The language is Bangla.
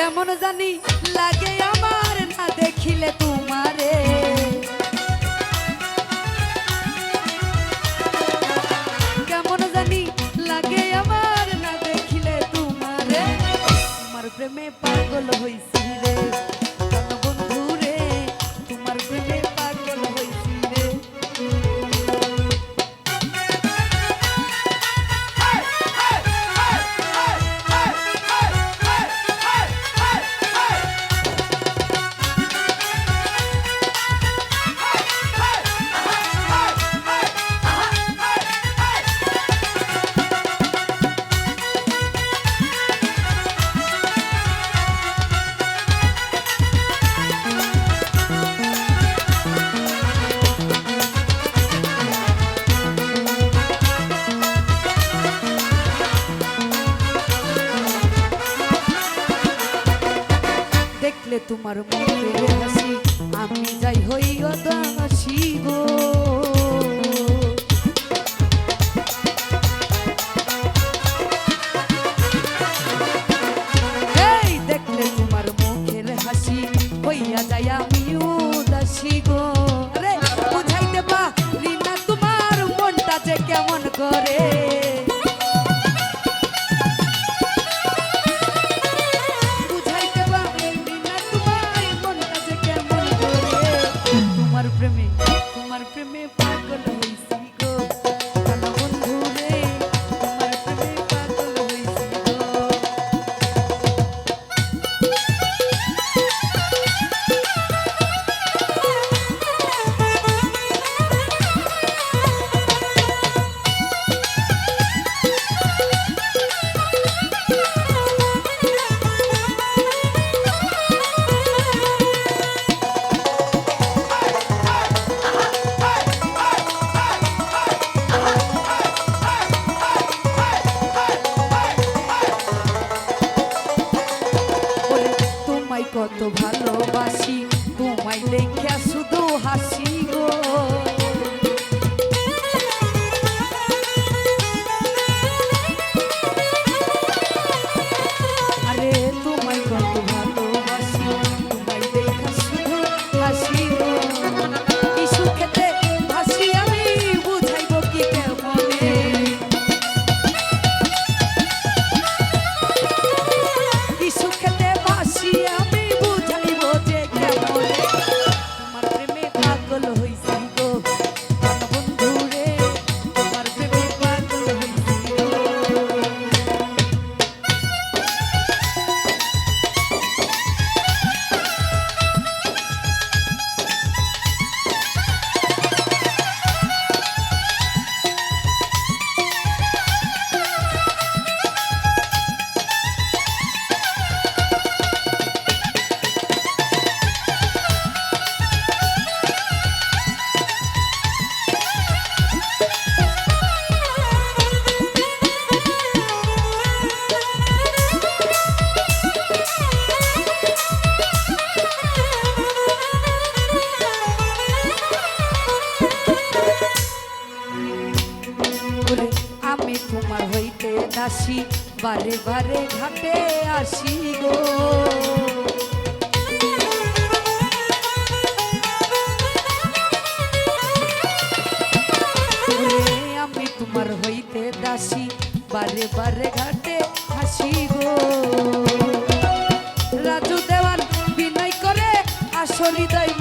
জানি লাগে আমার না দেখিলে তোমারে। কেমন জানি লাগে আমার না দেখিলে তোমারে। আমার প্রেমে পাগল হইছি। তোমার মুখে হাসি আমি যাই হই গো দেখলে তোমার হাসি, হইয়া যাই আমি গো। রে বুঝাইতে পারি না তোমার মনটা যে কেমন করে। প্রেমে তোমার প্রেমে পাগল হইছি শুধু হাসি তোমার হইতে দাসী, বারে বারে ঘাটে আসি গো। আমি তোমার হইতে দাসী, বারে বারে ঘাটে হাসি গো। রাজু দেওয়ান বিনয় করে আসল হৃদয়